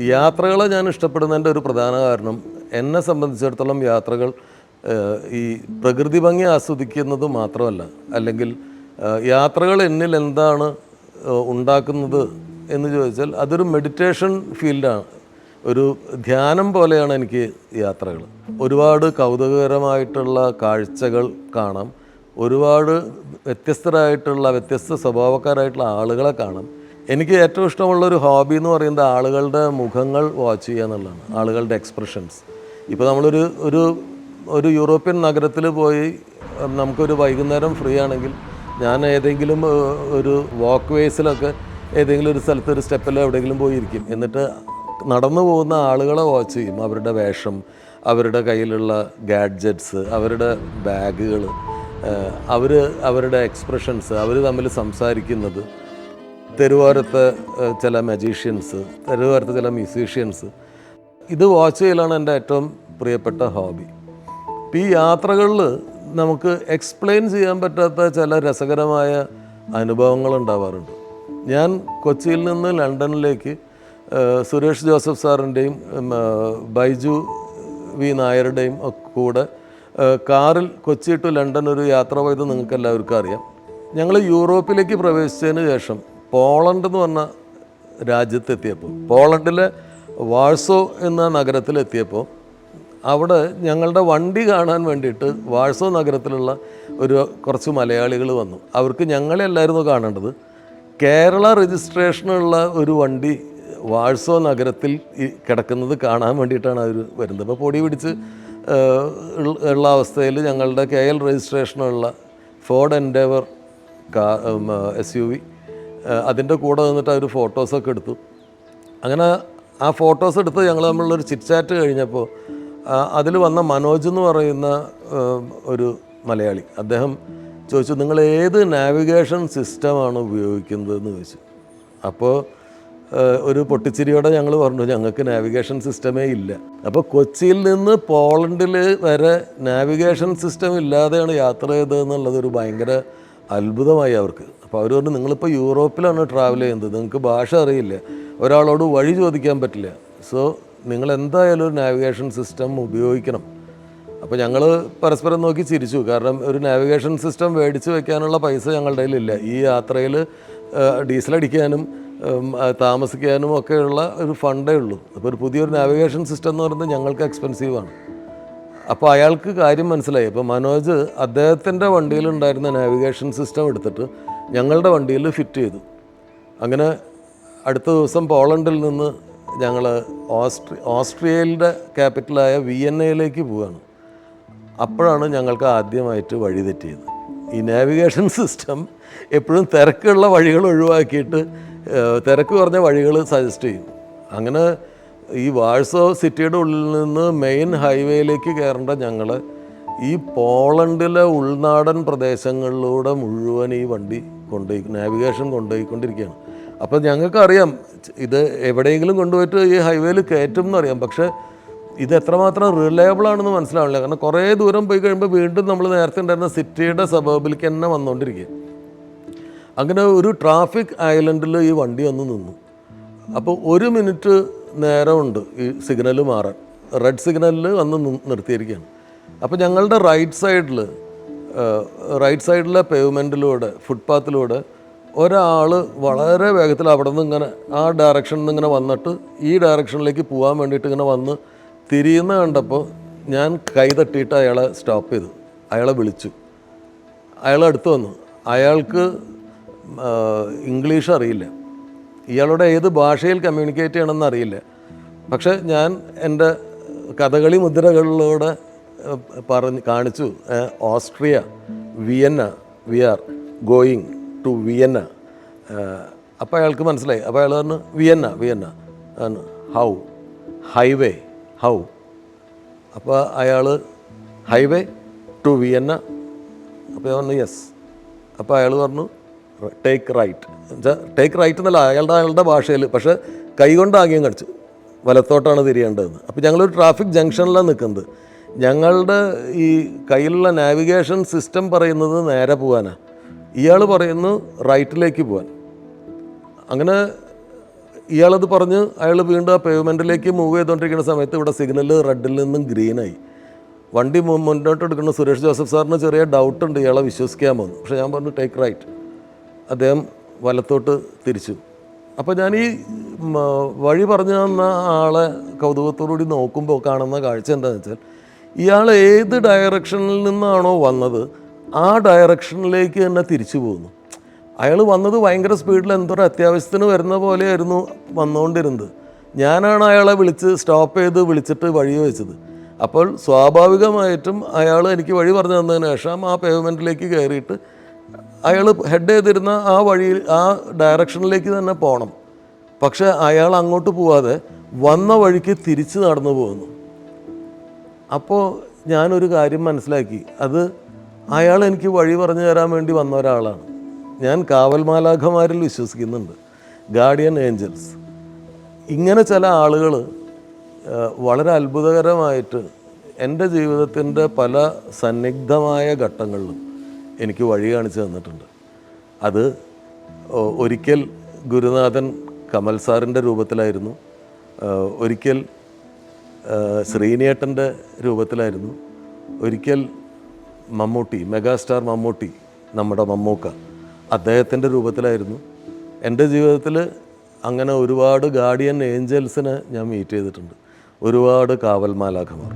യാത്രകളെ ഞാൻ ഇഷ്ടപ്പെടുന്നതിന്റെ ഒരു പ്രധാന കാരണം എന്നെ സംബന്ധിച്ചിടത്തോളം യാത്രകൾ ഈ പ്രകൃതി ഭംഗി ആസ്വദിക്കുന്നത് മാത്രമല്ല അല്ലെങ്കിൽ യാത്രകൾ എന്നിൽ എന്താണ് ഉണ്ടാക്കുന്നത് എന്ന് ചോദിച്ചാൽ അതൊരു മെഡിറ്റേഷൻ ഫീൽഡാണ്. ഒരു ധ്യാനം പോലെയാണ് എനിക്ക് യാത്രകൾ. ഒരുപാട് കൗതുകകരമായിട്ടുള്ള കാഴ്ചകൾ കാണാം. ഒരുപാട് വ്യത്യസ്തരായിട്ടുള്ള വ്യത്യസ്ത സ്വഭാവക്കാരായിട്ടുള്ള ആളുകളെ കാണാം. എനിക്ക് ഏറ്റവും ഇഷ്ടമുള്ള ഒരു ഹോബി എന്ന് പറയുന്നത് ആളുകളുടെ മുഖങ്ങൾ വാച്ച് ചെയ്യുക എന്നുള്ളതാണ്. ആളുകളുടെ എക്സ്പ്രഷൻസ് ഇപ്പോൾ നമ്മളൊരു ഒരു ഒരു യൂറോപ്യൻ നഗരത്തിൽ പോയി നമുക്കൊരു വൈകുന്നേരം ഫ്രീ ആണെങ്കിൽ ഞാൻ ഏതെങ്കിലും ഒരു വാക്ക് വേസിലൊക്കെ ഏതെങ്കിലും ഒരു സ്ഥലത്ത് ഒരു സ്റ്റെപ്പിലോ എവിടെയെങ്കിലും പോയിരിക്കും. എന്നിട്ട് നടന്നു പോകുന്ന ആളുകളെ വാച്ച് ചെയ്യും. അവരുടെ വേഷം അവരുടെ കയ്യിലുള്ള ഗാഡ്ജറ്റ്സ് അവരുടെ ബാഗുകൾ അവർ അവരുടെ എക്സ്പ്രഷൻസ് അവർ തമ്മിൽ സംസാരിക്കുന്നത്. തെരുവോരത്തെ ചില മജീഷ്യൻസ് തെരുവോരത്ത് ചില മ്യൂസീഷ്യൻസ് ഇത് വാച്ച് ചെയ്യലാണ് എന്റെ ഏറ്റവും പ്രിയപ്പെട്ട ഹോബി ഇപ്പം ഈ യാത്രകളിൽ നമുക്ക് എക്സ്പ്ലെയിൻ ചെയ്യാൻ പറ്റാത്ത ചില രസകരമായ അനുഭവങ്ങൾ ഉണ്ടാവാറുണ്ട്. ഞാൻ കൊച്ചിയിൽ നിന്ന് ലണ്ടനിലേക്ക് സുരേഷ് ജോസഫ് സാറിന്റെയും ബൈജു വി നായരുടെയും കൂടെ കാറിൽ കൊച്ചി ടു ലണ്ടൻ ഒരു യാത്ര പോയത് നിങ്ങൾക്ക് എല്ലാവർക്കും അറിയാം. ഞങ്ങൾ യൂറോപ്പിലേക്ക് പ്രവേശിച്ചതിന് ശേഷം പോളണ്ട് എന്ന് പറഞ്ഞ രാജ്യത്തെത്തിയപ്പോൾ പോളണ്ടിലെ വാഴ്സോ എന്ന നഗരത്തിലെത്തിയപ്പോൾ അവിടെ ഞങ്ങളുടെ വണ്ടി കാണാൻ വേണ്ടിയിട്ട് വാഴ്സോ നഗരത്തിലുള്ള ഒരു കുറച്ച് മലയാളികൾ വന്നു. അവർക്ക് ഞങ്ങളെല്ലായിരുന്നു കാണേണ്ടത്. കേരള രജിസ്ട്രേഷനുള്ള ഒരു വണ്ടി വാഴ്സോ നഗരത്തിൽ കിടക്കുന്നത് കാണാൻ വേണ്ടിയിട്ടാണ് അവർ വരുന്നത്. അപ്പോൾ പൊടി പിടിച്ച് ഉള്ള അവസ്ഥയിൽ ഞങ്ങളുടെ കെ എൽ രജിസ്ട്രേഷനുള്ള ഫോർഡ് എൻഡേവർ കാ എസ് യു വി അതിന്റെ കൂടെ നിന്നിട്ട് അവർ ഫോട്ടോസൊക്കെ എടുത്തു. അങ്ങനെ ആ ഫോട്ടോസ് എടുത്ത് ഞങ്ങൾ തമ്മിലുള്ളൊരു ചിറ്റ്ചാറ്റ് കഴിഞ്ഞപ്പോൾ അതിൽ വന്ന മനോജ് എന്ന് പറയുന്ന ഒരു മലയാളി. അദ്ദേഹം ചോദിച്ചു നിങ്ങൾ ഏത് നാവിഗേഷൻ സിസ്റ്റമാണ് ഉപയോഗിക്കുന്നത് എന്ന് ചോദിച്ചു. അപ്പോൾ ഒരു പൊട്ടിച്ചിരിയോടെ ഞങ്ങൾ പറഞ്ഞു ഞങ്ങൾക്ക് നാവിഗേഷൻ സിസ്റ്റമേ ഇല്ല. അപ്പോൾ കൊച്ചിയിൽ നിന്ന് പോളണ്ടിൽ വരെ നാവിഗേഷൻ സിസ്റ്റം ഇല്ലാതെയാണ് യാത്ര ചെയ്തതെന്നുള്ളത് ഒരു ഭയങ്കര അത്ഭുതമായി അവർക്ക്. അപ്പോൾ അവർ പറഞ്ഞു നിങ്ങളിപ്പോൾ യൂറോപ്പിലാണ് ട്രാവൽ ചെയ്യുന്നത് നിങ്ങൾക്ക് ഭാഷ അറിയില്ല ഒരാളോട് വഴി ചോദിക്കാൻ പറ്റില്ല. സോ നിങ്ങൾ എന്തായാലും ഒരു നാവിഗേഷൻ സിസ്റ്റം ഉപയോഗിക്കണം. അപ്പോൾ ഞങ്ങൾ പരസ്പരം നോക്കി ചിരിച്ചു കാരണം ഒരു നാവിഗേഷൻ സിസ്റ്റം മേടിച്ച് വെക്കാനുള്ള പൈസ ഞങ്ങളുടെ കയ്യിലില്ല. ഈ യാത്രയിൽ ആ, താമസിക്കാനും ഒക്കെയുള്ള ഒരു ഫണ്ടേ ഉള്ളൂ. അപ്പോൾ ഒരു പുതിയൊരു നാവിഗേഷൻ സിസ്റ്റം എന്ന് പറയുന്നത് ഞങ്ങൾക്ക് എക്സ്പെൻസീവാണ് അപ്പോൾ അയാൾക്ക് കാര്യം മനസ്സിലായി. അപ്പോൾ മനോജ് അദ്ദേഹത്തിന്റെ വണ്ടിയിലുണ്ടായിരുന്ന നാവിഗേഷൻ സിസ്റ്റം എടുത്തിട്ട് ഞങ്ങളുടെ വണ്ടിയിൽ ഫിറ്റ് ചെയ്തു. അങ്ങനെ അടുത്ത ദിവസം പോളണ്ടിൽ നിന്ന് ഞങ്ങൾ ഓസ്ട്രി ഓസ്ട്രിയയിലെ ക്യാപിറ്റലായ വിയന്നയിലേക്ക് പോവുകയാണ് അപ്പോഴാണ് ഞങ്ങൾക്ക് ആദ്യമായിട്ട് വഴി തെറ്റിയത്. ഈ നാവിഗേഷൻ സിസ്റ്റം എപ്പോഴും തിരക്കുള്ള വഴികൾ ഒഴിവാക്കിയിട്ട് തിരക്ക് കുറഞ്ഞ വഴികൾ സജസ്റ്റ് ചെയ്യും. അങ്ങനെ ഈ വാഴ്സോ സിറ്റിയുടെ ഉള്ളിൽ നിന്ന് മെയിൻ ഹൈവേയിലേക്ക് കയറേണ്ട ഞങ്ങൾ ഈ പോളണ്ടിലെ ഉൾനാടൻ പ്രദേശങ്ങളിലൂടെ മുഴുവൻ ഈ വണ്ടി കൊണ്ടുപോയി നാവിഗേഷൻ കൊണ്ടുപോയിക്കൊണ്ടിരിക്കുകയാണ് അപ്പോൾ ഞങ്ങൾക്കറിയാം ഇത് എവിടെയെങ്കിലും കൊണ്ടുപോയിട്ട് ഈ ഹൈവേയിൽ കയറ്റും എന്നറിയാം പക്ഷേ ഇത് എത്രമാത്രം റിലയബിൾ ആണെന്ന് മനസ്സിലാവില്ല കാരണം കുറേ ദൂരം പോയി കഴിയുമ്പോൾ വീണ്ടും നമ്മൾ നേരത്തെ ഉണ്ടായിരുന്ന സിറ്റിയുടെ സബബിലേക്ക് തന്നെ വന്നുകൊണ്ടിരിക്കുക. അങ്ങനെ ഒരു ട്രാഫിക് ഐലൻഡിൽ ഈ വണ്ടി വന്ന് നിന്നു. അപ്പോൾ ഒരു മിനിറ്റ് നേരമുണ്ട് ഈ സിഗ്നൽ മാറാൻ. റെഡ് സിഗ്നലിൽ വന്ന് നിർത്തിയിരിക്കുകയാണ്. അപ്പോൾ ഞങ്ങളുടെ റൈറ്റ് സൈഡിൽ റൈറ്റ് സൈഡിലെ പേവ്മെന്റിലൂടെ ഫുട്പാത്തിലൂടെ ഒരാൾ വളരെ വേഗത്തിൽ അവിടെ നിന്ന് ഇങ്ങനെ ആ ഡയറക്ഷനിൽ നിന്ന് ഇങ്ങനെ വന്നിട്ട് ഈ ഡയറക്ഷനിലേക്ക് പോകാൻ വേണ്ടിയിട്ട് ഇങ്ങനെ വന്ന് തിരിയുന്ന കണ്ടപ്പോൾ ഞാൻ കൈ തട്ടിയിട്ട് അയാളെ സ്റ്റോപ്പ് ചെയ്തു. അയാളെ വിളിച്ചു. അയാൾ അടുത്ത് വന്നു. അയാൾക്ക് ഇംഗ്ലീഷ് അറിയില്ല. ഇയാളുടെ ഏത് ഭാഷയിൽ കമ്മ്യൂണിക്കേറ്റ് ചെയ്യണമെന്ന് അറിയില്ല. പക്ഷേ ഞാൻ എന്റെ കഥകളി മുദ്രകളിലൂടെ പറഞ്ഞ് കാണിച്ചു. Austria Vienna we are going to Vienna. അപ്പോൾ അയാൾക്ക് മനസ്സിലായി. അപ്പോൾ അയാൾ പറഞ്ഞു Vienna Vienna. How? Highway how? അപ്പോൾ അയാൾ ഹൈവേ ടു വിയന്ന. അപ്പോൾ പറഞ്ഞു യെസ്. അപ്പോൾ അയാൾ പറഞ്ഞു ടേക്ക് റൈറ്റ്. എന്നുവെച്ചാൽ ടേക്ക് റൈറ്റ് എന്നല്ല അയാളുടെ അയാളുടെ ഭാഷയിൽ. പക്ഷേ കൈകൊണ്ട് ആംഗ്യം കാണിച്ചു വലത്തോട്ടാണ് തിരിയേണ്ടതെന്ന്. അപ്പോൾ ഞങ്ങളൊരു ട്രാഫിക് ജംഗ്ഷനിലാണ് നിൽക്കുന്നത്. ഞങ്ങളുടെ ഈ കയ്യിലുള്ള നാവിഗേഷൻ സിസ്റ്റം പറയുന്നത് നേരെ പോകാനാണ് ഇയാൾ പറയുന്നു റൈറ്റിലേക്ക് പോകാൻ അങ്ങനെ ഇയാളത് പറഞ്ഞ് അയാൾ വീണ്ടും ആ പേയ്മെന്റിലേക്ക് മൂവ് ചെയ്തുകൊണ്ടിരിക്കുന്ന സമയത്ത് ഇവിടെ സിഗ്നൽ റെഡിൽ നിന്നും ഗ്രീനായി വണ്ടി മുന്നോട്ട് എടുക്കുന്ന സുരേഷ് ജോസഫ് സാറിന് ചെറിയ ഡൗട്ട് ഉണ്ട് ഇയാളെ വിശ്വസിക്കാമോ പക്ഷേ ഞാൻ പറഞ്ഞു ടേക്ക് റൈറ്റ് അദ്ദേഹം വലത്തോട്ട് തിരിച്ചു. അപ്പോൾ ഞാൻ ഈ വഴി പറഞ്ഞു തന്ന ആളെ കൗതുകത്തോടുകൂടി നോക്കുമ്പോൾ കാണുന്ന കാഴ്ച എന്താണെന്ന് വെച്ചാൽ ഇയാൾ ഏത് ഡയറക്ഷനിൽ നിന്നാണോ വന്നത് ആ ഡയറക്ഷനിലേക്ക് തന്നെ തിരിച്ചു പോകുന്നു അയാൾ വന്നത് ഭയങ്കര സ്പീഡിൽ എന്തൊരു അത്യാവശ്യത്തിന് വരുന്ന പോലെയായിരുന്നു വന്നുകൊണ്ടിരുന്നത്. ഞാനാണ് അയാളെ വിളിച്ച് സ്റ്റോപ്പ് ചെയ്ത് വിളിച്ചിട്ട് വഴി വെച്ചത്. അപ്പോൾ സ്വാഭാവികമായിട്ടും അയാൾ എനിക്ക് വഴി പറഞ്ഞു തന്നതിന് ശേഷം ആ പേയ്മെന്റിലേക്ക് കയറിയിട്ട് അയാൾ ഹെഡ് ചെയ്തിരുന്ന ആ വഴിയിൽ ആ ഡയറക്ഷനിലേക്ക് തന്നെ പോകണം പക്ഷേ അയാൾ അങ്ങോട്ട് പോവാതെ വന്ന വഴിക്ക് തിരിച്ച് നടന്നു പോകുന്നു അപ്പോൾ ഞാനൊരു കാര്യം മനസ്സിലാക്കി. അത് അയാൾ എനിക്ക് വഴി പറഞ്ഞു തരാൻ വേണ്ടി വന്ന ഒരാളാണ്. ഞാൻ കാവൽമാലാഖമാരിൽ വിശ്വസിക്കുന്നുണ്ട്. Guardian angels. ഇങ്ങനെ ചില ആളുകൾ വളരെ അത്ഭുതകരമായിട്ട് എന്റെ ജീവിതത്തിന്റെ പല സന്നിഗ്ധമായ ഘട്ടങ്ങളിലും എനിക്ക് വഴി കാണിച്ചു തന്നിട്ടുണ്ട്. അത് ഒരിക്കൽ ഗുരുനാഥൻ കമൽ സാറിന്റെ രൂപത്തിലായിരുന്നു ഒരിക്കൽ ശ്രീനേട്ടന്റെ രൂപത്തിലായിരുന്നു ഒരിക്കൽ മമ്മൂട്ടി മെഗാസ്റ്റാർ മമ്മൂട്ടി നമ്മുടെ മമ്മൂക്ക അദ്ദേഹത്തിന്റെ രൂപത്തിലായിരുന്നു. എന്റെ ജീവിതത്തിൽ അങ്ങനെ ഒരുപാട് ഗാർഡിയൻ ഏഞ്ചൽസിനെ ഞാൻ മീറ്റ് ചെയ്തിട്ടുണ്ട്. ഒരുപാട് കാവൽ മാലാഖമാർ